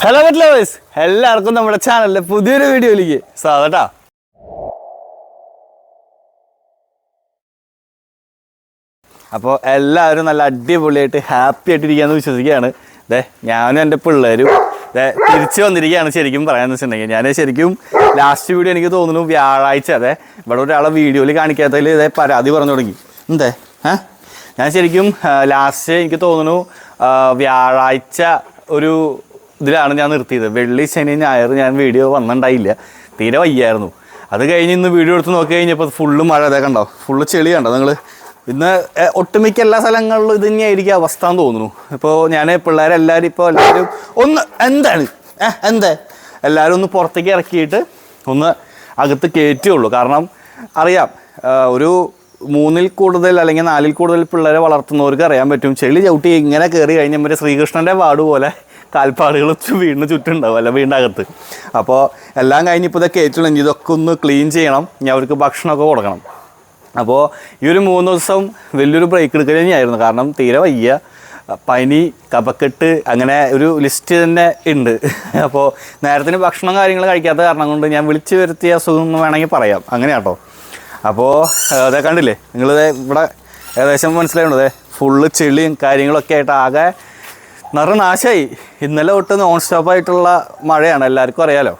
Hello get lovers എല്ലാവർക്കും നമ്മുടെ ചാനലിലെ പുതിയൊരു വീഡിയോയിലേക്ക് സ്വാഗതം അപ്പോൾ എല്ലാവരും നല്ല അടിപൊളിയായിട്ട് ഹാപ്പി ആയിട്ടിരിക്കുകയെന്ന് വിശ്വസിക്കുകയാണ്. ദേ ഞാനും എന്റെ പിള്ളേരും ദേ തിരിച്ചു വന്നിരിക്കുകയാണ് ശരിക്കും പറയാന്ന് വെച്ചിട്ടുണ്ടെങ്കിൽ. ഞാൻ ശരിക്കും ലാസ്റ്റ് വീഡിയോ എനിക്ക് തോന്നുന്നു വ്യാഴാഴ്ച അതെ ഇവിടെ ഒരാളെ വീഡിയോയിൽ കാണിക്കാത്തതിൽ ഇതേ പരാതി പറഞ്ഞു തുടങ്ങി. എന്തേ ഞാൻ ശരിക്കും ലാസ്റ്റ് എനിക്ക് തോന്നുന്നു വ്യാഴാഴ്ച ഒരു ഇതിലാണ് ഞാൻ നിർത്തിയത്. വെള്ളി ശനി ഞായർ ഞാൻ വീഡിയോ വന്നിട്ടുണ്ടായില്ല തീരെ വയ്യായിരുന്നു. അത് കഴിഞ്ഞ് ഇന്ന് വീഡിയോ എടുത്ത് നോക്കി കഴിഞ്ഞപ്പോൾ ഫുള്ള് മഴ അതേ കണ്ടോ? ഫുള്ള് ചെളി കണ്ടോ നിങ്ങൾ ഇന്ന് ഒട്ടുമിക്ക എല്ലാ സ്ഥലങ്ങളിലും ഇത് തന്നെയായിരിക്കും അവസ്ഥ എന്ന് തോന്നുന്നു. ഇപ്പോൾ ഞാൻ പിള്ളേരെല്ലാവരും ഇപ്പോൾ എല്ലാവരും ഒന്ന് എന്താണ്? എന്താ? എല്ലാവരും ഒന്ന് പുറത്തേക്ക് ഇറക്കിയിട്ട് ഒന്ന് അകത്ത് കയറ്റുള്ളൂ കാരണം അറിയാം ഒരു മൂന്നിൽ കൂടുതൽ അല്ലെങ്കിൽ നാലിൽ കൂടുതൽ പിള്ളേരെ വളർത്തുന്നവർക്ക് അറിയാൻ പറ്റും. ചെളി ചവിട്ടി ഇങ്ങനെ കയറി കഴിഞ്ഞാൽ മറ്റേ ശ്രീകൃഷ്ണന്റെ വാട് പോലെ കാൽപ്പാടുകൾ വീടിന് ചുറ്റുണ്ടാവും അല്ല വീടിന്റെ അകത്ത് അപ്പോൾ എല്ലാം കഴിഞ്ഞ് ഇപ്പോൾ ഇതൊക്കെ ഏറ്റുള്ളൂ ഇതൊക്കെ ഒന്ന് ക്ലീൻ ചെയ്യണം. ഇനി അവർക്ക് ഭക്ഷണമൊക്കെ കൊടുക്കണം. അപ്പോൾ ഈ ഒരു മൂന്ന് ദിവസം വലിയൊരു ബ്രേക്ക് എടുക്കൽ തന്നെയായിരുന്നു. കാരണം തീരെ വയ്യ. പനി കപക്കെട്ട് അങ്ങനെ ഒരു ലിസ്റ്റ് തന്നെ ഉണ്ട്. അപ്പോൾ നേരത്തിന് ഭക്ഷണം കാര്യങ്ങൾ കഴിക്കാത്ത കാരണം കൊണ്ട് ഞാൻ വിളിച്ചു വരുത്തിയ അസുഖം എന്ന് വേണമെങ്കിൽ പറയാം. അങ്ങനെയാട്ടോ. അപ്പോൾ അതെ കണ്ടില്ലേ? നിങ്ങളിത് ഇവിടെ ഏകദേശം മനസ്സിലായുണ്ട് അതെ ഫുള്ള് ചെളിയും കാര്യങ്ങളൊക്കെ ആയിട്ട് ആകെ നിറ നാശമായി ഇന്നലെ തൊട്ട് നോൺ സ്റ്റോപ്പ് ആയിട്ടുള്ള മഴയാണ് എല്ലാവർക്കും അറിയാലോ.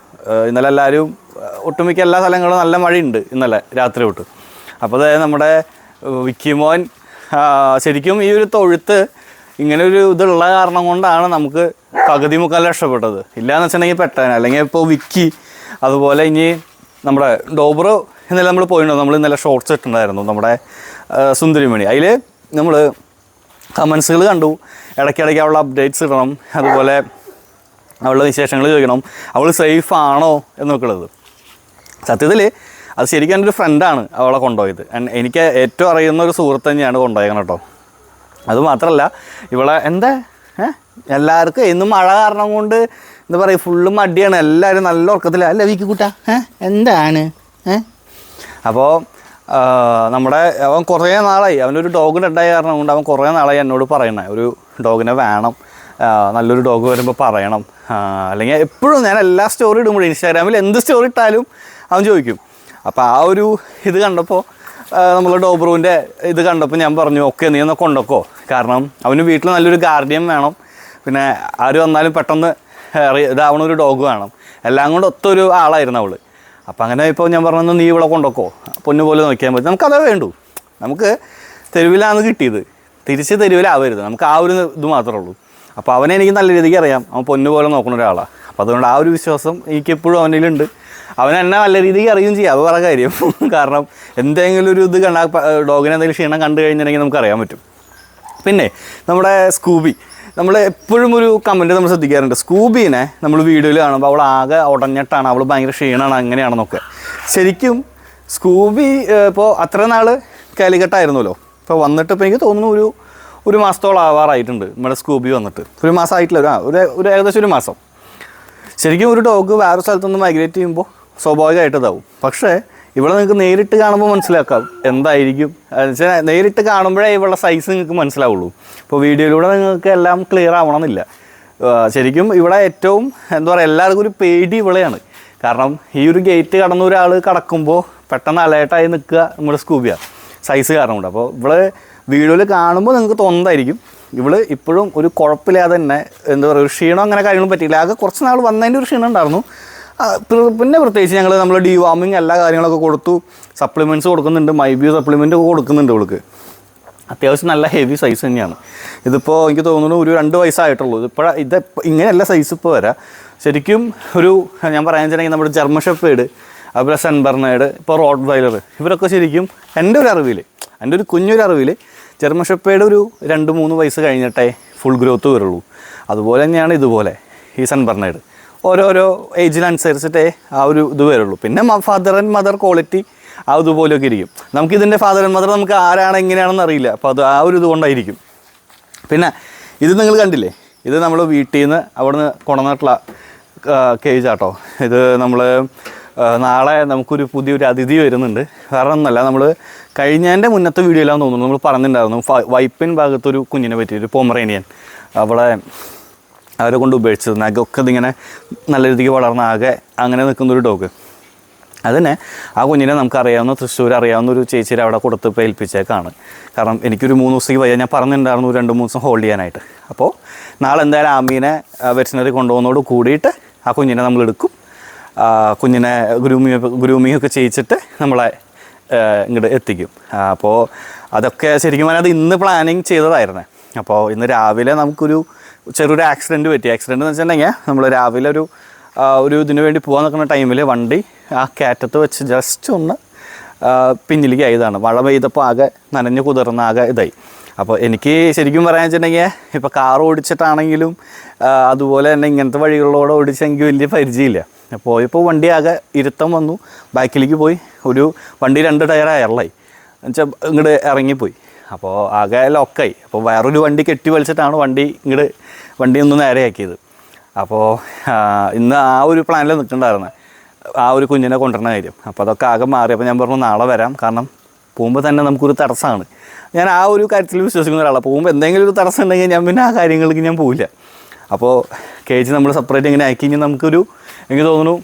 ഇന്നലെ എല്ലാവരും ഒട്ടുമിക്ക എല്ലാ സ്ഥലങ്ങളും നല്ല മഴയുണ്ട് ഇന്നലെ രാത്രി തൊട്ട്. അപ്പോൾ അതായത് നമ്മുടെ വിക്കിമോൻ ശരിക്കും ഈ ഒരു തൊഴുത്ത് ഇങ്ങനെ ഒരു ഇതുള്ള കാരണം കൊണ്ടാണ് നമുക്ക് പകുതി മുക്കാൽ രക്ഷപ്പെട്ടത്. ഇല്ലയെന്ന് വെച്ചിട്ടുണ്ടെങ്കിൽ പെട്ടേനെ അല്ലെങ്കിൽ ഇപ്പോൾ വിക്കി അതുപോലെ ഇനി നമ്മുടെ ഡോബ്രോ ഇന്നലെ നമ്മൾ പോയിട്ടുണ്ടോ. നമ്മൾ ഇന്നലെ ഷോർട്സ് ഇട്ടുണ്ടായിരുന്നു നമ്മുടെ സുന്ദരിമണി. അതിൽ നമ്മൾ കമൻസുകൾ കണ്ടു. ഇടയ്ക്കിടയ്ക്ക് അവളുടെ അപ്ഡേറ്റ്സ് ഇടണം. അതുപോലെ അവളുടെ വിശേഷങ്ങൾ ചോദിക്കണം. അവൾ സേഫ് ആണോ എന്നൊക്കെ ഉള്ളത്. സത്യത്തിൽ അത് ശരിക്കും എന്റെ ഒരു ഫ്രണ്ടാണ് അവളെ കൊണ്ടുപോയത്. എനിക്ക് ഏറ്റവും അറിയുന്ന ഒരു സുഹൃത്ത് തന്നെയാണ് കൊണ്ടുപോയത് കേട്ടോ. അത് മാത്രമല്ല ഇവളെ എന്താ? എല്ലാവർക്കും എന്നും മഴ കാരണം കൊണ്ട് എന്താ പറയുക ഫുള്ള് മടിയാണ്. എല്ലാവരും നല്ല ഉറക്കത്തില്ല അല്ല വീക്ക് കൂട്ടാ എന്താണ്? ഏ? അപ്പോൾ നമ്മുടെ അവൻ കുറേ നാളായി. അവനൊരു ഡോഗ് ഉണ്ടായ കാരണം കൊണ്ട് അവൻ കുറേ നാളായി എന്നോട് പറയണേ ഒരു ഡോഗിനെ വേണം. നല്ലൊരു ഡോഗ് വരുമ്പോൾ പറയണം. അല്ലെങ്കിൽ എപ്പോഴും ഞാൻ എല്ലാ സ്റ്റോറി ഇടുമ്പോഴും ഇൻസ്റ്റാഗ്രാമിൽ എന്ത് സ്റ്റോറി ഇട്ടാലും അവൻ ചോദിക്കും. അപ്പോൾ ആ ഒരു ഇത് കണ്ടപ്പോൾ നമ്മൾ ഡോബ്രൂവിന്റെ ഇത് കണ്ടപ്പോൾ ഞാൻ പറഞ്ഞു ഓക്കെ നീ ഒന്ന് കൊണ്ടോക്കോ കാരണം അവന് വീട്ടിൽ നല്ലൊരു ഗാർഡിയൻ വേണം. പിന്നെ ആര് വന്നാലും പെട്ടെന്ന് ഇതാവണ ഒരു ഡോഗ് വേണം. എല്ലാം കൊണ്ട് ഒത്തൊരു ആളായിരുന്നു അവൾ. അപ്പം അങ്ങനെ ഇപ്പോൾ ഞാൻ പറഞ്ഞു നീ ഇവിടെ കൊണ്ടുവക്കോ. പൊന്നു പോലെ നോക്കിയാൽ മതി. നമുക്കതേ വേണ്ടൂ. നമുക്ക് തെരുവിലാണ് കിട്ടിയത്. തിരിച്ച് തെരുവിലാവരുത്. നമുക്ക് ആ ഒരു ഇത് മാത്രമേ ഉള്ളൂ. അപ്പോൾ അവനെ എനിക്ക് നല്ല രീതിക്ക് അറിയാം. അവൻ പൊന്നു പോലെ നോക്കുന്ന ഒരാളാണ് അപ്പോൾ അതുകൊണ്ട് ആ ഒരു വിശ്വാസം എനിക്ക് എപ്പോഴും അവനിലുണ്ട് അവൻ എന്നെ നല്ല രീതിക്ക് അറിയുകയും ചെയ്യാം. അത് വേറെ കാര്യം. കാരണം എന്തെങ്കിലും ഒരു ഇത് കണ്ടാൽ ഡോഗിനെ എന്തെങ്കിലും ക്ഷീണം കണ്ടു കഴിഞ്ഞിട്ടുണ്ടെങ്കിൽ നമുക്ക് അറിയാൻ പറ്റും. പിന്നെ നമ്മുടെ സ്കൂബി. നമ്മൾ എപ്പോഴും ഒരു കമന്റ് നമ്മൾ ശ്രദ്ധിക്കാറുണ്ട്. സ്കൂബീനെ നമ്മൾ വീഡിയോയിൽ കാണുമ്പോൾ അവൾ ആകെ ഉടഞ്ഞിട്ടാണ് അവൾ ഭയങ്കര ക്ഷീണമാണ് അങ്ങനെയാണെന്നൊക്കെ ശരിക്കും സ്കൂബി ഇപ്പോൾ അത്ര നാൾ കാലിക്കട്ടായിരുന്നല്ലോ ഇപ്പോൾ വന്നിട്ട് ഇപ്പോൾ എനിക്ക് തോന്നുന്നു ഒരു ഒരു മാസത്തോളം ആവാറായിട്ടുണ്ട് നമ്മുടെ സ്കൂബി വന്നിട്ട്. ഒരു മാസം ആയിട്ടില്ല ഒരു ഒരു ഏകദേശം ഒരു മാസം. ശരിക്കും ഒരു ഡോഗ് വേറെ സ്ഥലത്തുനിന്ന് മൈഗ്രേറ്റ് ചെയ്യുമ്പോൾ സ്വാഭാവികമായിട്ട് ഇതാവും. പക്ഷേ ഇവിടെ നിങ്ങൾക്ക് നേരിട്ട് കാണുമ്പോൾ മനസ്സിലാക്കാം. എന്തായിരിക്കും? വെച്ചാൽ നേരിട്ട് കാണുമ്പോഴേ ഇവളുടെ സൈസ് നിങ്ങൾക്ക് മനസ്സിലാവുള്ളൂ. ഇപ്പോൾ വീഡിയോയിലൂടെ നിങ്ങൾക്ക് എല്ലാം ക്ലിയർ ആവണമെന്നില്ല. ശരിക്കും ഇവിടെ ഏറ്റവും എന്താ പറയുക എല്ലാവർക്കും ഒരു പേടി ഇവളെയാണ്. കാരണം ഈ ഒരു ഗേറ്റ് കടന്ന ഒരാൾ കടക്കുമ്പോൾ പെട്ടെന്ന് അലേർട്ടായി നിൽക്കുക നമ്മുടെ സ്കൂബിയ. സൈസ് കാരണം കൊണ്ട്. അപ്പോൾ ഇവൾ വീഡിയോയിൽ കാണുമ്പോൾ നിങ്ങൾക്ക് തോന്നുന്നതായിരിക്കും. ഇവൾ ഇപ്പോഴും ഒരു കുഴപ്പമില്ലാതെ തന്നെ എന്താ പറയുക ഒരു ക്ഷീണം അങ്ങനെ കാര്യങ്ങളും പറ്റിയില്ല ആകെ കുറച്ച് നാൾ വന്നതിന്റെ ഒരു ക്ഷീണം ഉണ്ടായിരുന്നു. പിന്നെ പ്രത്യേകിച്ച് ഞങ്ങൾ നമ്മൾ ഡിവാമിങ് എല്ലാ കാര്യങ്ങളൊക്കെ കൊടുത്തു. സപ്ലിമെന്റ്സ് കൊടുക്കുന്നുണ്ട്. മൈബ്യൂ സപ്ലിമെന്റ് സപ്ലിമെന്റ് കൊടുക്കുന്നുണ്ട് ഇവൾക്ക്. അത്യാവശ്യം നല്ല ഹെവി സൈസ് തന്നെയാണ്. ഇതിപ്പോൾ എനിക്ക് തോന്നുന്നു ഒരു രണ്ട് വയസ്സായിട്ടുള്ളൂ. ഇപ്പോൾ ഇത് ഇങ്ങനെയല്ല സൈസ് ഇപ്പോൾ വരാം. ശരിക്കും ഒരു ഞാൻ പറയാൻ വെച്ചിട്ടുണ്ടെങ്കിൽ നമ്മുടെ ജർമ്മൻ ഷെപ്പേഡ് അതുപോലെ സെൻബർണേഡ് ഇപ്പോൾ റോഡ് വൈലർ ഇവരൊക്കെ ശരിക്കും എന്റെ ഒരു അറിവിൽ എന്റെ ഒരു കുഞ്ഞൊരു അറിവിൽ ജർമ്മൻ ഷെപ്പേഡ് ഒരു രണ്ട് മൂന്ന് വയസ്സ് കഴിഞ്ഞിട്ടേ ഫുൾ ഗ്രോത്ത് വരുള്ളൂ. അതുപോലെ തന്നെയാണ് ഇതുപോലെ ഈ സെൻ ബർണേഡ് ഓരോരോ ഏജിനനുസരിച്ചിട്ടേ ആ ഒരു ഇത് വരുള്ളൂ. പിന്നെ ഫാദർ ആൻഡ് മദർ ക്വാളിറ്റി ആ ഇതുപോലെയൊക്കെ ഇരിക്കും. നമുക്കിതിന്റെ ഫാദർ ആൻഡ് മദർ നമുക്ക് ആരാണ് എങ്ങനെയാണെന്ന് അറിയില്ല. അപ്പോൾ അത് ആ ഒരു ഇതുകൊണ്ടായിരിക്കും പിന്നെ ഇത് നിങ്ങൾ കണ്ടില്ലേ? ഇത് നമ്മൾ വീട്ടിൽ നിന്ന് അവിടുന്ന് കൊണ്ടുവന്നിട്ടുള്ള കേജ് ആട്ടോ. ഇത് നമ്മൾ നാളെ നമുക്കൊരു പുതിയൊരു അതിഥി വരുന്നുണ്ട്. കാരണം ഒന്നല്ല നമ്മൾ കഴിഞ്ഞതിന്റെ മുന്നത്തെ വീഡിയോയിലാണെന്ന് തോന്നുന്നു. നമ്മൾ പറഞ്ഞിട്ടുണ്ടായിരുന്നു വൈപ്പിൻ ഭാഗത്തൊരു കുഞ്ഞിനെ പറ്റി ഒരു പൊമറേനിയൻ അവളെ അവരെ കൊണ്ട് ഉപേക്ഷിച്ചത്. നഖമൊക്കെ ഇതിങ്ങനെ നല്ല രീതിക്ക് വളർന്ന ആകെ അങ്ങനെ നിൽക്കുന്നൊരു ഡോഗ് അതിനെ ആ കുഞ്ഞിനെ നമുക്കറിയാവുന്ന തൃശ്ശൂർ അറിയാവുന്ന ഒരു ചേച്ചിയുടെ അവിടെ കൊടുത്ത് ഇപ്പോൾ ഏൽപ്പിച്ചേക്കാണ്. കാരണം എനിക്കൊരു മൂന്ന് ദിവസത്തേക്ക് വയ്യ. ഞാൻ പറഞ്ഞിട്ടുണ്ടായിരുന്നു രണ്ട് മൂന്ന് ദിവസം ഹോൾഡ് ചെയ്യാനായിട്ട്. അപ്പോൾ നാളെ എന്തായാലും ആമീനെ വെറ്റിനറി കൊണ്ടുപോകുന്നതോട് കൂടിയിട്ട് ആ കുഞ്ഞിനെ നമ്മൾ എടുക്കും. കുഞ്ഞിനെ ഗ്രൂമിങ് ഗ്രൂമിങ് ഒക്കെ ചെയ്യിച്ചിട്ട് നമ്മളെ ഇങ്ങോട്ട് എത്തിക്കും. അപ്പോൾ അതൊക്കെ ശരിക്കും പറഞ്ഞാൽ അത് ഇന്ന് പ്ലാനിങ് ചെയ്തതായിരുന്നേ. അപ്പോൾ ഇന്ന് രാവിലെ നമുക്കൊരു ചെറിയൊരു ആക്സിഡന്റ് പറ്റി. ആക്സിഡന്റ് എന്ന് വെച്ചിട്ടുണ്ടെങ്കിൽ നമ്മൾ രാവിലെ ഒരു ഒരു ഇതിനു വേണ്ടി പോകാൻ നിൽക്കുന്ന ടൈമിൽ വണ്ടി ആ കയറ്റത്ത് വെച്ച് ജസ്റ്റ് ഒന്ന് പിന്നിലേക്ക് ആയതാണ്. മഴ പെയ്തപ്പോൾ ആകെ നനഞ്ഞു കുതിർന്ന ആകെ ഇതായി. അപ്പോൾ എനിക്ക് ശരിക്കും പറയാൻ വെച്ചിട്ടുണ്ടെങ്കിൽ ഇപ്പോൾ കാർ ഓടിച്ചിട്ടാണെങ്കിലും അതുപോലെ തന്നെ ഇങ്ങനത്തെ വഴികളിലൂടെ ഓടിച്ച് എനിക്ക് വലിയ പരിചയമില്ല. പോയപ്പോൾ വണ്ടി ആകെ ഇരുത്തം വന്നു. ബാക്കിലേക്ക് പോയി. ഒരു വണ്ടി രണ്ട് ടയർ അയർലായി എന്നുവെച്ചാൽ ഇങ്ങോട്ട് ഇറങ്ങിപ്പോയി. അപ്പോൾ ആകെ ലോക്കായി അപ്പോൾ വേറൊരു വണ്ടി കെട്ടി വലിച്ചിട്ടാണ് വണ്ടി ഇങ്ങോട്ട് വണ്ടി ഒന്ന് നേരെയാക്കിയത്. അപ്പോൾ ഇന്ന് ആ ഒരു പ്ലാനിൽ നിൽക്കണ്ടായിരുന്നു ആ ഒരു കുഞ്ഞിനെ കൊണ്ടുവരുന്ന കാര്യം. അപ്പോൾ അതൊക്കെ ആകെ മാറി. അപ്പോൾ ഞാൻ പറഞ്ഞു നാളെ വരാം. കാരണം പോകുമ്പോൾ തന്നെ നമുക്കൊരു തടസ്സമാണ് ഞാൻ ആ ഒരു കാര്യത്തിൽ വിശ്വസിക്കുന്ന ഒരാളാണ് പോകുമ്പോൾ എന്തെങ്കിലും ഒരു തടസ്സം ഉണ്ടെങ്കിൽ ഞാൻ പിന്നെ ആ കാര്യങ്ങൾക്ക് ഞാൻ പോവില്ല. അപ്പോൾ കേജ് നമ്മൾ സെപ്പറേറ്റ് ഇങ്ങനെ ആക്കി ഇനി നമുക്കൊരു എനിക്ക് തോന്നുന്നു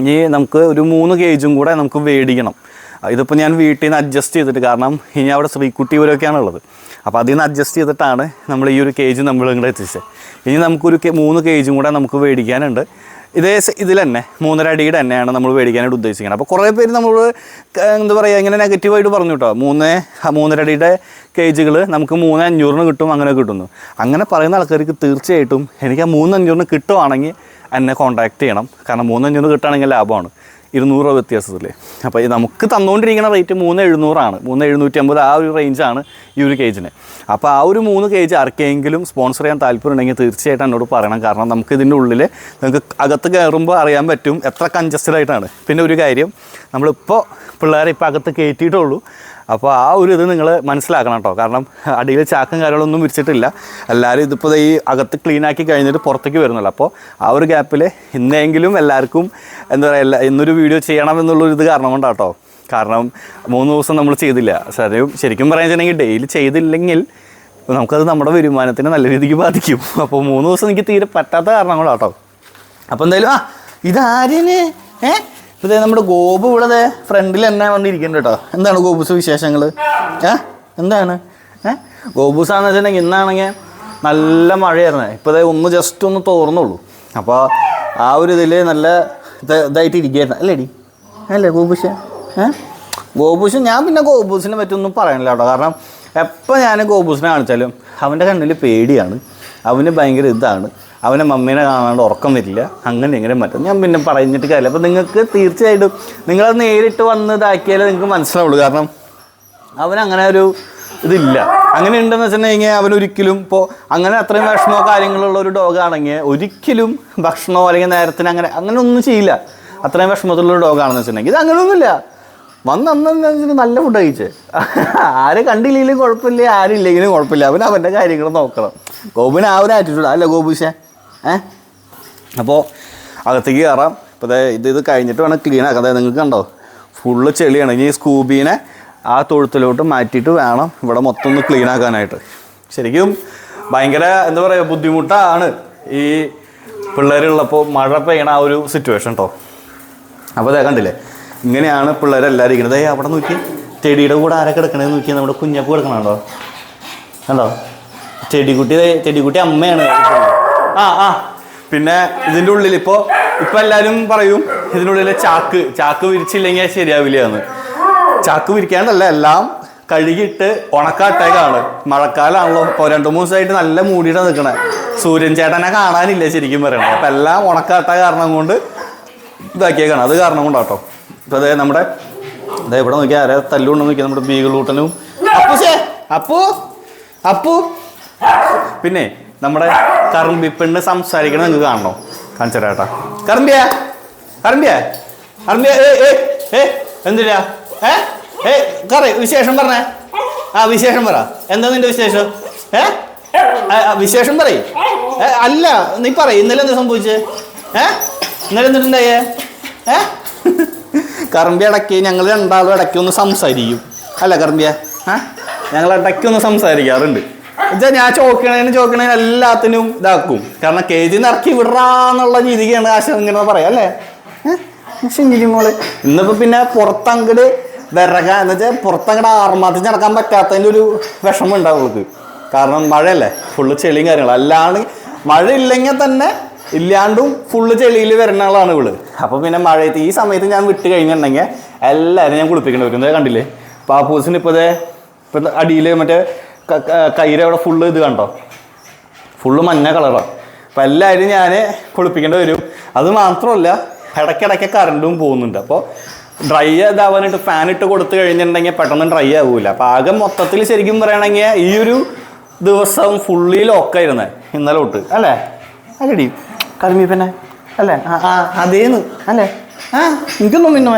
ഇനി നമുക്ക് ഒരു മൂന്ന് കേജും കൂടെ നമുക്ക് മേടിക്കണം ഇതിപ്പോൾ ഞാൻ വീട്ടിൽ നിന്ന് അഡ്ജസ്റ്റ് ചെയ്തിട്ട് കാരണം ഇനി അവിടെ ശ്രീക്കുട്ടിപുരമൊക്കെയാണ് ഉള്ളത്. അപ്പോൾ അതിൽ നിന്ന് അഡ്ജസ്റ്റ് ചെയ്തിട്ടാണ് നമ്മൾ ഈ ഒരു കേജ് നമ്മൾ ഇങ്ങോട്ട് എത്തിച്ചത് ഇനി നമുക്കൊരു മൂന്ന് കേജും കൂടെ നമുക്ക് മേടിക്കാനുണ്ട് ഇതേ ഇതിൽ തന്നെ മൂന്നര അടിയുടെ തന്നെയാണ് നമ്മൾ മേടിക്കാനായിട്ട് ഉദ്ദേശിക്കുന്നത്. അപ്പോൾ കുറേ പേര് നമ്മൾ എന്താ പറയുക ഇങ്ങനെ നെഗറ്റീവായിട്ട് പറഞ്ഞു കേട്ടോ മൂന്ന് മൂന്നര അടിയുടെ കേജുകൾ നമുക്ക് മൂന്ന് അഞ്ഞൂറിന് കിട്ടും അങ്ങനെ കിട്ടുന്നു. അങ്ങനെ പറയുന്ന ആൾക്കാർക്ക് തീർച്ചയായിട്ടും എനിക്ക് ആ മൂന്ന് അഞ്ഞൂറിന് കിട്ടുവാണെങ്കിൽ എന്നെ കോൺടാക്ട് ചെയ്യണം. കാരണം മൂന്ന് അഞ്ഞൂറ് കിട്ടുകയാണെങ്കിൽ ലാഭമാണ്. ഇരുന്നൂറ് രൂപ വ്യത്യാസത്തില്ലേ അപ്പോൾ ഈ നമുക്ക് തന്നുകൊണ്ടിരിക്കുന്ന റേറ്റ് മൂന്ന് എഴുന്നൂറാണ്. മൂന്ന് എഴുന്നൂറ്റി അമ്പത് ആ ഒരു റേഞ്ചാണ് ഈ ഒരു കേജിന് അപ്പോൾ ആ ഒരു മൂന്ന് കേജ് ആർക്കെങ്കിലും സ്പോൺസർ ചെയ്യാൻ താല്പര്യം ഉണ്ടെങ്കിൽ തീർച്ചയായിട്ടും എന്നോട് പറയണം. കാരണം നമുക്ക് ഇതിന്റെ ഉള്ളിൽ നിങ്ങൾക്ക് അകത്ത് കയറുമ്പോൾ അറിയാൻ പറ്റും എത്ര കൺജസ്റ്റഡ് ആയിട്ടാണ്. പിന്നെ ഒരു കാര്യം നമ്മളിപ്പോൾ പിള്ളേരെ ഇപ്പോൾ അകത്ത് കയറ്റിയിട്ടുള്ളൂ അപ്പോൾ ആ ഒരു ഇത് നിങ്ങൾ മനസ്സിലാക്കണം കേട്ടോ കാരണം അടിയിൽ ചാക്കും കാര്യങ്ങളൊന്നും വിരിച്ചിട്ടില്ല. എല്ലാവരും ഇതിപ്പോൾ ഈ അകത്ത് ക്ലീൻ ആക്കി കഴിഞ്ഞിട്ട് പുറത്തേക്ക് വരുന്നുള്ളൂ. അപ്പോൾ ആ ഒരു ഗ്യാപ്പിൽ ഇന്നെങ്കിലും എല്ലാവർക്കും എന്താ പറയുക എല്ലാ- ഇന്നൊരു വീഡിയോ ചെയ്യണം എന്നുള്ളൊരു ഇത് കാരണം കൊണ്ടാട്ടോ കാരണം മൂന്ന് ദിവസം നമ്മൾ ചെയ്തില്ല. ശരിക്കും ശരിക്കും പറയാൻ വെച്ചിട്ടുണ്ടെങ്കിൽ ഡെയിലി ചെയ്തില്ലെങ്കിൽ നമുക്കത് നമ്മുടെ വരുമാനത്തിനെ നല്ല രീതിക്ക് ബാധിക്കും. അപ്പോൾ മൂന്ന് ദിവസം എനിക്ക് തീരെ പറ്റാത്ത കാരണം കേട്ടോ അപ്പോൾ എന്തായാലും ആ ഇതാര്യന് ഇതേ നമ്മുടെ ഗോപു ഇവിടെ ഫ്രണ്ടിൽ തന്നെ വന്നിരിക്കുന്നുണ്ട് കേട്ടോ എന്താണ് ഗോപുസ് വിശേഷങ്ങൾ ഏ? എന്താണ്? ഏ? ഗോപുസാന്ന് വെച്ചിട്ടുണ്ടെങ്കിൽ ഇന്നാണെങ്കിൽ നല്ല മഴയായിരുന്നു. ഇപ്പോൾ ഒന്ന് ജസ്റ്റ് ഒന്ന് തോർന്നുള്ളൂ. അപ്പോൾ ആ ഒരു ഇതിൽ നല്ല ഇത് ഇതായിട്ട് ഇരിക്കുകയായിരുന്നു അല്ലേടി? അല്ലേ ഗോപുഷ? ഏ? ഗോപുഷ് ഞാൻ പിന്നെ ഗോപൂസിനെ പറ്റിയൊന്നും പറയണില്ല കേട്ടോ കാരണം എപ്പോൾ ഞാൻ ഗോപൂസിനെ കാണിച്ചാലും അവന്റെ കണ്ണിൽ പേടിയാണ്. അവന് ഭയങ്കര ഇതാണ്. അവനെ മമ്മീനെ കാണാണ്ട് ഉറക്കം വരില്ല. അങ്ങനെ ഇങ്ങനെ മറ്റും. ഞാൻ പിന്നെ പറഞ്ഞിട്ട് കാര്യമില്ല. അപ്പോൾ നിങ്ങൾക്ക് തീർച്ചയായിട്ടും നിങ്ങളത് നേരിട്ട് വന്ന് ഇതാക്കിയാലേ നിങ്ങൾക്ക് മനസ്സിലാവുള്ളൂ. കാരണം അവനങ്ങനെ ഒരു ഇതില്ല. അങ്ങനെ ഉണ്ടെന്ന് വെച്ചിട്ടുണ്ടെങ്കിൽ അവനൊരിക്കലും ഇപ്പോൾ അങ്ങനെ അത്രയും ഭക്ഷണമോ കാര്യങ്ങളുള്ള ഒരു ഡോഗാണെങ്കിൽ ഒരിക്കലും ഭക്ഷണമോ അല്ലെങ്കിൽ നേരത്തിന് അങ്ങനെ അങ്ങനെ ഒന്നും ചെയ്യില്ല. അത്രയും വിഷമത്തിലുള്ള ഡോഗാണെന്ന് വെച്ചിട്ടുണ്ടെങ്കിൽ ഇത് അങ്ങനെയൊന്നുമില്ല. വന്ന് അന്ന് എന്താ വെച്ചിട്ടുണ്ടെങ്കിൽ നല്ല ഫുഡ് കഴിച്ച്. ആര് കണ്ടില്ലെങ്കിലും കുഴപ്പമില്ല ആരും ഇല്ലെങ്കിലും കുഴപ്പമില്ല. അവൻ അവന്റെ കാര്യങ്ങൾ നോക്കണം. ഗോപിന് ആ ഒരു ആറ്റിറ്റ്യൂഡ് അല്ല ഗോപുഷേ ഏ? അപ്പോൾ അകത്തേക്ക് കയറാം അപ്പോൾ ഇത് ഇത് കഴിഞ്ഞിട്ട് വേണം ക്ലീൻ ആക്കാം അതായത് നിങ്ങൾക്ക് കണ്ടോ? ഫുള്ള് ചെളിയാണ്. ഇനി സ്കൂബീനെ ആ തൊഴുത്തിലോട്ട് മാറ്റിയിട്ട് വേണം ഇവിടെ മൊത്തം ഒന്ന് ക്ലീൻ ആക്കാനായിട്ട്. ശരിക്കും ഭയങ്കര എന്താ പറയുക ബുദ്ധിമുട്ടാണ് ഈ പിള്ളേരുള്ളപ്പോൾ മഴ പെയ്യണ ആ ഒരു സിറ്റുവേഷൻ കേട്ടോ അപ്പോൾ അതേ കണ്ടില്ലേ? ഇങ്ങനെയാണ് പിള്ളേരെല്ലാവരും ഇരിക്കുന്നത് ദേ അവിടെ നോക്കി. ചെടിയുടെ കൂടെ ആരൊക്കെ കിടക്കണേന്ന് നോക്കി. നമ്മുടെ കുഞ്ഞപ്പ് കിടക്കണുണ്ടോ കണ്ടോ? ചെടിക്കുട്ടി ചെടിക്കുട്ടി അമ്മയാണ്. ആ പിന്നെ ഇതിന്റെ ഉള്ളിൽ ഇപ്പോ ഇപ്പൊ എല്ലാരും പറയും ഇതിന്റെ ഉള്ളിൽ ചാക്ക്. ചാക്ക് വിരിച്ചില്ലെങ്കിൽ ശരിയാവില്ല എന്ന്. ചാക്ക് വിരിക്കാണ്ടല്ല എല്ലാം കഴുകിയിട്ട് ഉണക്കാട്ടേക്കാണ്. മഴക്കാലാണല്ലോ. ഇപ്പോൾ രണ്ട് മൂന്ന് ദിവസമായിട്ട് നല്ല മൂടിയിട്ട് നിൽക്കണേ സൂര്യൻ ചേട്ടനെ കാണാനില്ല ശരിക്കും പറയണത് അപ്പം എല്ലാം ഉണക്കാട്ട കാരണം കൊണ്ട് ഇതാക്കിയേക്കാണ്. അത് കാരണം കൊണ്ടാട്ടോ. ഇപ്പം അതെ നമ്മുടെ അതെ ഇവിടെ നോക്കിയാൽ ആരെ തല്ലുകൊണ്ട് നോക്കിയാൽ നമ്മുടെ ബീഗളൂട്ടനും അപ്പുശേ അപ്പു അപ്പു. പിന്നെ നമ്മുടെ കറുമ്പി പെണ്ണ് സംസാരിക്കണം നിങ്ങൾക്ക് കാണണോ? കാണിച്ചു തരാട്ടാ കറുമ്പിയ കറുമ്പിയ കറുമ്പിയ ഏ ഏ കറ വിശേഷം പറഞ്ഞേ. ആ വിശേഷം പറ. എന്താ നിന്റെ വിശേഷം? ഏ വിശേഷം പറയ്. അല്ല നീ പറ ഇന്നലെ എന്താ സംഭവിച്ചേ? ഏ ഇന്നലെ എന്തിട്ടുണ്ടായേ ഏ കറമ്പി ഇടയ്ക്ക് ഞങ്ങൾ രണ്ടാളും ഇടയ്ക്ക് ഒന്ന് സംസാരിക്കും. അല്ല കറമ്പിയ ഏ ഞങ്ങൾ ഇടയ്ക്ക് ഒന്ന് സംസാരിക്കാറുണ്ട്. എന്നുവെച്ചാൽ ഞാൻ ചോക്കണേനും ചോക്കണേനും എല്ലാത്തിനും ഇതാക്കും. കാരണം കേജി ഇറക്കി വിടാന്നുള്ള രീതിക്കാണ് ആശം ഇങ്ങനെ പറയാം അല്ലേ? ചിന്തിക്കുമ്പോൾ മോൾ. ഇന്നിപ്പോ പിന്നെ പുറത്തങ്ങട് വിറക എന്ന് വെച്ചാൽ പുറത്തങ്ങട് ആർമാത്തിച്ച് നടക്കാൻ പറ്റാത്തതിന്റെ ഒരു വിഷമം ഉണ്ടാവും അവൾക്ക് കാരണം മഴയല്ലേ ഫുള്ള് ചെളിയും കാര്യങ്ങളും. അല്ലാണ്ട് മഴ ഇല്ലെങ്കിൽ തന്നെ ഇല്ലാണ്ടും ഫുള്ള് ചെളിയിൽ വരുന്ന ആളാണ് ഇവൾ. അപ്പൊ പിന്നെ മഴയത്ത് ഈ സമയത്ത് ഞാൻ വിട്ട് കഴിഞ്ഞിട്ടുണ്ടെങ്കിൽ എല്ലാവരും ഞാൻ കുളിപ്പിക്കേണ്ടി വരും. കണ്ടില്ലേ? പാപ്പൂസിന് ഇപ്പൊ ദേ ഇപ്പൊ അടിയിൽ മറ്റേ ക- ക- കയ്യിലെ അവിടെ ഫുള്ള് ഇത് കണ്ടോ? ഫുള്ള് മഞ്ഞ കളറാണ് അപ്പം എല്ലാവരും ഞാൻ കുളിപ്പിക്കേണ്ടി വരും. അത് മാത്രമല്ല ഇടയ്ക്കിടയ്ക്ക് കറണ്ടും പോകുന്നുണ്ട്. അപ്പോൾ ഡ്രൈ ഇതാവാനായിട്ട് ഫാൻ ഇട്ട് കൊടുത്തു കഴിഞ്ഞിട്ടുണ്ടെങ്കിൽ പെട്ടെന്ന് ഡ്രൈ ആവൂല. അപ്പം ആകെ മൊത്തത്തിൽ ശരിക്കും പറയുകയാണെങ്കിൽ ഈ ഒരു ദിവസം ഫുള്ളി ലോക്കായിരുന്നേ ഇന്നലെ തൊട്ട്. അല്ലേ? അല്ലടി കരിമീ പിന്നെ. അല്ലേ? ആ അതേന്ന്. അല്ലേ? ആ എനിക്കൊന്നും പിന്നെ.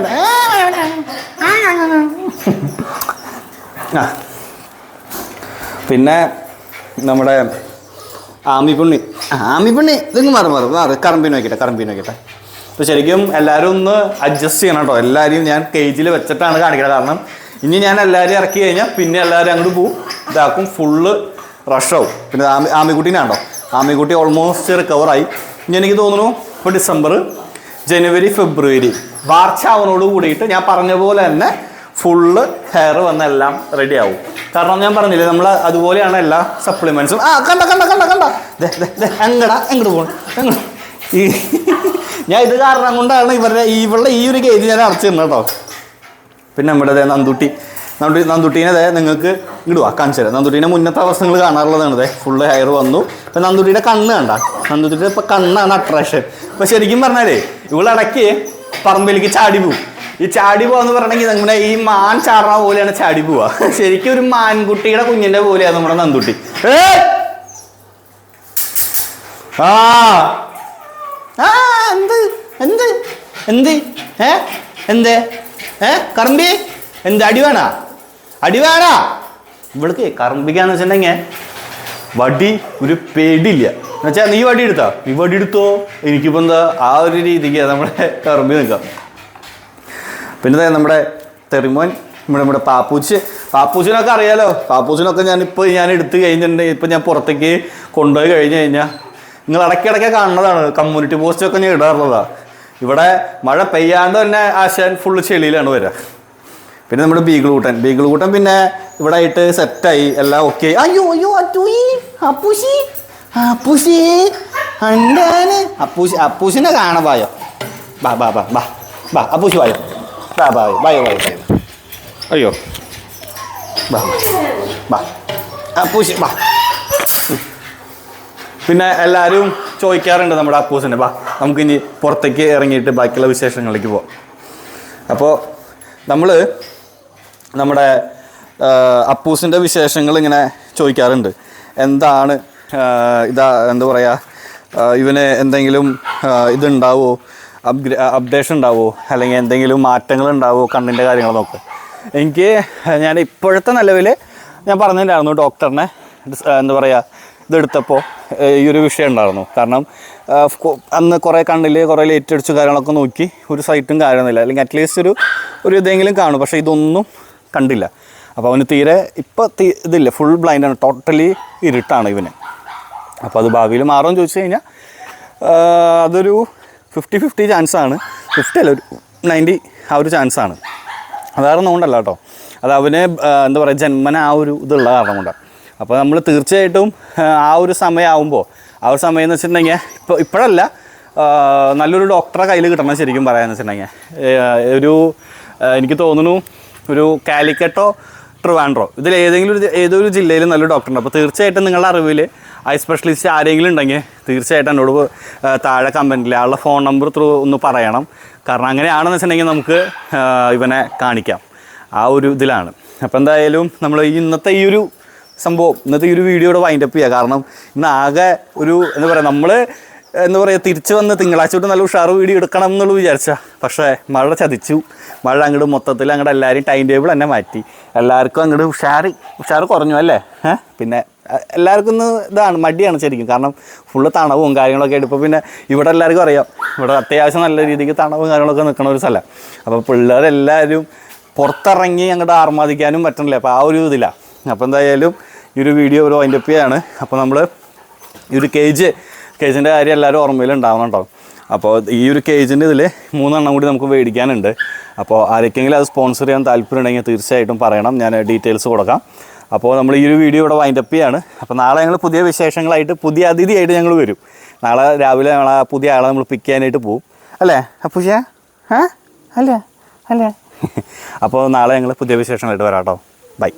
ആ. പിന്നെ നമ്മുടെ ആമിപ്പുണ്ണി ആമിപ്പുണ്ണി ഇതൊന്നും മാറി മാറി മാറി. കറമ്പീന് നോക്കിട്ടെ കറമ്പീന് നോക്കിട്ടെ അപ്പോൾ ശരിക്കും എല്ലാവരും ഒന്ന് അഡ്ജസ്റ്റ് ചെയ്യണം കേട്ടോ. എല്ലാവരെയും ഞാൻ കേജിൽ വെച്ചിട്ടാണ് കാണിക്കുന്നത് കാരണം ഇനി ഞാൻ എല്ലാവരെയും ഇറക്കി കഴിഞ്ഞാൽ പിന്നെ എല്ലാവരും അങ്ങോട്ട് പോവും. ഇതാക്കും ഫുള്ള് റഷാവും പിന്നെ ആമി ആമിക്കുട്ടീനാണോ ആമിക്കുട്ടി ഓൾമോസ്റ്റ് റിക്കവറായി ഇനി എനിക്ക് തോന്നുന്നു ഇപ്പോൾ ഡിസംബർ ജനുവരി ഫെബ്രുവരി മാർച്ച് ആവുന്നതോട് കൂടിയിട്ട് ഞാൻ പറഞ്ഞ പോലെ തന്നെ ഫുള്ള് ഹെയർ വന്നെല്ലാം റെഡി ആവും. കാരണം ഞാൻ പറഞ്ഞില്ലേ നമ്മൾ അതുപോലെയാണ് എല്ലാ സപ്ലിമെന്റ്സും ആ കണ്ട കണ്ട കണ്ട കണ്ട. എങ്ങടാ എങ്ങോട്ട് പോകണം ഈ ഞാൻ ഇത് കാരണം കൊണ്ടാണ് ഇവരുടെ ഇവളുടെ ഈ ഒരു കേജ് ഞാൻ അടച്ചു തന്നെ കേട്ടോ. പിന്നെ നമ്മുടെ നന്ദുട്ടി. നന്ദു നന്ദുട്ടീനെ അതെ നിങ്ങൾക്ക് ഇടുവാ കാണിച്ചു നന്ദുട്ടീനെ മുന്നത്തെ അവസ്ഥകൾ കാണാറുള്ളതാണ്. അതെ ഫുള്ള് ഹെയർ വന്നു. ഇപ്പം നന്ദുട്ടിയുടെ കണ്ണ് കണ്ട. നന്ദുട്ടിയുടെ ഇപ്പം കണ്ണാണ് അട്രാക്ഷൻ ഇപ്പം ശരിക്കും പറഞ്ഞാലേ ഇവളടക്കി പറമ്പിലേക്ക് ചാടി പോവും. ഈ ചാടി പോവാന്ന് പറയണമെങ്കിൽ നമ്മുടെ ഈ മാൻ ചാടണ പോലെയാണ് ചാടി പോവാ. ശരിക്കും ഒരു മാൻകുട്ടിയുടെ കുഞ്ഞിന്റെ പോലെയാണ് നമ്മുടെ നന്ദുട്ടി! ആ. ആ എന്ത്? എന്ത്? എന്ത്? ഏ? എന്ത്? ഏ? കറമ്പി? എന്ത്? അടി വേണാ? അടി വേണാ? ഇവൾക്ക് കറമ്പിക്കാന്ന് വെച്ചിട്ടുണ്ടെങ്കിൽ വടി ഒരു പേടിയില്ല. എന്നുവെച്ചാൽ നീ വടി എടുത്താ? നീ വടി എടുത്തോ? എനിക്കിപ്പോൾ എന്താ ആ ഒരു രീതിക്ക് നമ്മളെ കറമ്പി നിൽക്കാം. പിന്നെ നമ്മുടെ തെറിമോൻ നമ്മുടെ നമ്മുടെ പാപ്പൂച്ച്. പാപ്പൂച്ചിനൊക്കെ അറിയാലോ? പാപ്പൂച്ചിനൊക്കെ ഞാനിപ്പോൾ ഞാൻ എടുത്ത് കഴിഞ്ഞിട്ടുണ്ടെങ്കിൽ ഇപ്പം ഞാൻ പുറത്തേക്ക് കൊണ്ടുപോയി കഴിഞ്ഞ് കഴിഞ്ഞാൽ നിങ്ങൾ ഇടയ്ക്കിടയ്ക്ക് കാണുന്നതാണ്. കമ്മ്യൂണിറ്റി പോസ്റ്റൊക്കെ ഞാൻ ഇടാറുള്ളതാണ് ഇവിടെ മഴ പെയ്യാണ്ട് തന്നെ ആശാൻ ഫുള്ള് ചെളിയിലാണ് വരിക പിന്നെ നമ്മുടെ ബീഗിൾ കൂട്ടൻ പിന്നെ ഇവിടെ ആയിട്ട് സെറ്റായി എല്ലാം ഓക്കെ അയ്യോ അയ്യോ അപ്പൂശി. അപ്പൂശി. അപ്പൂശി അപ്പൂശിനെ കാണാൻ വായോ. ബാ ബാ ബാ ബാ. ബാ അപ്പൂശി വായോ. ബാ ബാ വായോ വായോ വായോ അയ്യോ ബാ ബാ അപ്പൂശി ബാ പിന്നെ എല്ലാവരും ചോദിക്കാറുണ്ട് നമ്മുടെ അപ്പൂസിനെ. ബാ നമുക്കിനി പുറത്തേക്ക് ഇറങ്ങിയിട്ട് ബാക്കിയുള്ള വിശേഷങ്ങളിലേക്ക് പോവാം. അപ്പോൾ നമ്മൾ നമ്മുടെ അപ്പൂസിന്റെ വിശേഷങ്ങൾ ഇങ്ങനെ ചോദിക്കാറുണ്ട്. എന്താണ് ഇതാ എന്താ പറയുക ഇവന് എന്തെങ്കിലും ആ, ഇതുണ്ടാവോ? അപ്ഗ്രേ അപ്ഡേഷൻ ഉണ്ടാവുമോ അല്ലെങ്കിൽ എന്തെങ്കിലും മാറ്റങ്ങൾ ഉണ്ടാവുമോ കണ്ണിന്റെ കാര്യങ്ങൾ നോക്ക് എനിക്ക് ഞാൻ ഇപ്പോഴത്തെ നിലവിൽ ഞാൻ പറഞ്ഞിട്ടുണ്ടായിരുന്നു ഡോക്ടറിനെ എന്താ പറയുക ഇതെടുത്തപ്പോൾ ഈ ഒരു വിഷയം ഉണ്ടായിരുന്നു. കാരണം അന്ന് കുറേ കണ്ണിൽ കുറേ ലേറ്റ് അടിച്ചു കാര്യങ്ങളൊക്കെ നോക്കി ഒരു സൈറ്റും കാര്യമൊന്നുമില്ല അല്ലെങ്കിൽ അറ്റ്ലീസ്റ്റ് ഒരു ഒരു ഇതെങ്കിലും കാണും. പക്ഷേ ഇതൊന്നും കണ്ടില്ല. അപ്പോൾ അവന് തീരെ ഇപ്പോൾ തീ ഇതില്ല. ഫുൾ ബ്ലൈൻഡാണ് ടോട്ടലി ഇരുട്ടാണ് ഇവന്. അപ്പോൾ അത് ഭാവിയിൽ മാറുമെന്ന് ചോദിച്ചു കഴിഞ്ഞാൽ അതൊരു ഫിഫ്റ്റി ഫിഫ്റ്റി ചാൻസ് ആണ്. ഫിഫ്റ്റി അല്ല ഒരു നയന്റി ആ ഒരു ചാൻസ് ആണ്. വേറെ ഒന്നും കൊണ്ടല്ല കേട്ടോ. അത് അവന് എന്താ പറയുക ജന്മന ആ ഒരു ഇതുള്ള കാരണം കൊണ്ടാണ് അപ്പോൾ നമ്മൾ തീർച്ചയായിട്ടും ആ ഒരു സമയമാകുമ്പോൾ ആ ഒരു സമയം എന്ന് വെച്ചിട്ടുണ്ടെങ്കിൽ ഇപ്പോൾ ഇപ്പോഴല്ല നല്ലൊരു ഡോക്ടറെ കയ്യിൽ കിട്ടണം ശരിക്കും പറയാമെന്ന് വെച്ചിട്ടുണ്ടെങ്കിൽ ഒരു എനിക്ക് തോന്നുന്നു ഒരു കാലിക്കട്ടോ ട്രിവാൻഡ്രോ ഇതിൽ ഏതെങ്കിലും ഒരു ഏതൊരു ജില്ലയിലും നല്ലൊരു ഡോക്ടറുണ്ട് അപ്പോൾ തീർച്ചയായിട്ടും നിങ്ങളുടെ അറിവിൽ ഐ സ്പെഷ്യലിസ്റ്റ് ആരെങ്കിലും ഉണ്ടെങ്കിൽ തീർച്ചയായിട്ടും എന്നോട് താഴെ കമ്പനിയിൽ ആളുടെ ഫോൺ നമ്പർ ത്രൂ ഒന്ന് പറയണം. കാരണം അങ്ങനെയാണെന്ന് വെച്ചിട്ടുണ്ടെങ്കിൽ നമുക്ക് ഇവനെ കാണിക്കാം. ആ ഒരു ഇതിലാണ്. അപ്പോൾ എന്തായാലും നമ്മൾ ഇന്നത്തെ ഈ ഒരു സംഭവം ഇന്നത്തെ ഈ ഒരു വീഡിയോയുടെ വൈൻഡപ്പ് ചെയ്യുക കാരണം ഇന്ന് ആകെ ഒരു എന്താ പറയുക നമ്മൾ എന്താ പറയുക തിരിച്ച് വന്ന് തിങ്കളാഴ്ച തൊട്ട് നല്ല ഉഷാറ് വീഡിയോ എടുക്കണം എന്നുള്ള വിചാരിച്ച. പക്ഷേ മഴ ചതിച്ചു. മഴ അങ്ങോട്ട് മൊത്തത്തിൽ അങ്ങോട്ട് എല്ലാവരും ടൈം ടേബിൾ തന്നെ മാറ്റി. എല്ലാവർക്കും അങ്ങോട്ട് ഉഷാറ് ഉഷാറ് കുറഞ്ഞു അല്ലേ? പിന്നെ എല്ലാവർക്കും ഒന്ന് ഇതാണ് മടിയാണ് ശരിക്കും. കാരണം ഫുള്ള് തണവും കാര്യങ്ങളൊക്കെ ആയിട്ട് ഇപ്പോൾ പിന്നെ ഇവിടെ എല്ലാവർക്കും അറിയാം. ഇവിടെ അത്യാവശ്യം നല്ല രീതിക്ക് തണവും കാര്യങ്ങളൊക്കെ നിൽക്കുന്ന ഒരു സ്ഥലം. അപ്പോൾ പിള്ളേരെല്ലാവരും പുറത്തിറങ്ങി അങ്ങോട്ട് ആർമാദിക്കാനും പറ്റണില്ല. അപ്പോൾ ആ ഒരു ഇതിലാണ് അപ്പോൾ എന്തായാലും ഈ ഒരു വീഡിയോ ഒരു വൈൻഡപ്പ് ചെയ്യാണ്. അപ്പോൾ നമ്മൾ ഈ ഒരു കേജ് കേജിന്റെ കാര്യം എല്ലാവരും ഓർമ്മയിൽ ഉണ്ടാവുന്നുണ്ടാവും അപ്പോൾ ഈ ഒരു കേജിന്റെ ഇതിൽ മൂന്നെണ്ണം കൂടി നമുക്ക് മേടിക്കാനുണ്ട്. അപ്പോൾ ആരൊക്കെങ്കിലും അത് സ്പോൺസർ ചെയ്യാൻ താല്പര്യം ഉണ്ടെങ്കിൽ തീർച്ചയായിട്ടും പറയണം. ഞാൻ ഡീറ്റെയിൽസ് കൊടുക്കാം. അപ്പോൾ നമ്മൾ ഈ ഒരു വീഡിയോ ഇവിടെ വൈൻഡപ്പ് ചെയ്യാണ്. അപ്പോൾ നാളെ ഞങ്ങൾ പുതിയ വിശേഷങ്ങളായിട്ട് പുതിയ അതിഥിയായിട്ട് ഞങ്ങൾ വരും. നാളെ രാവിലെ ഞങ്ങൾ ആ പുതിയ ആളെ നമ്മൾ പിക്ക് ചെയ്യാനായിട്ട് പോവും. അല്ലേ? അപ്പുഷ ആ? അല്ലേ? അല്ലേ? അപ്പോൾ നാളെ ഞങ്ങൾ പുതിയ വിശേഷങ്ങളായിട്ട് വരാം കേട്ടോ. ബൈ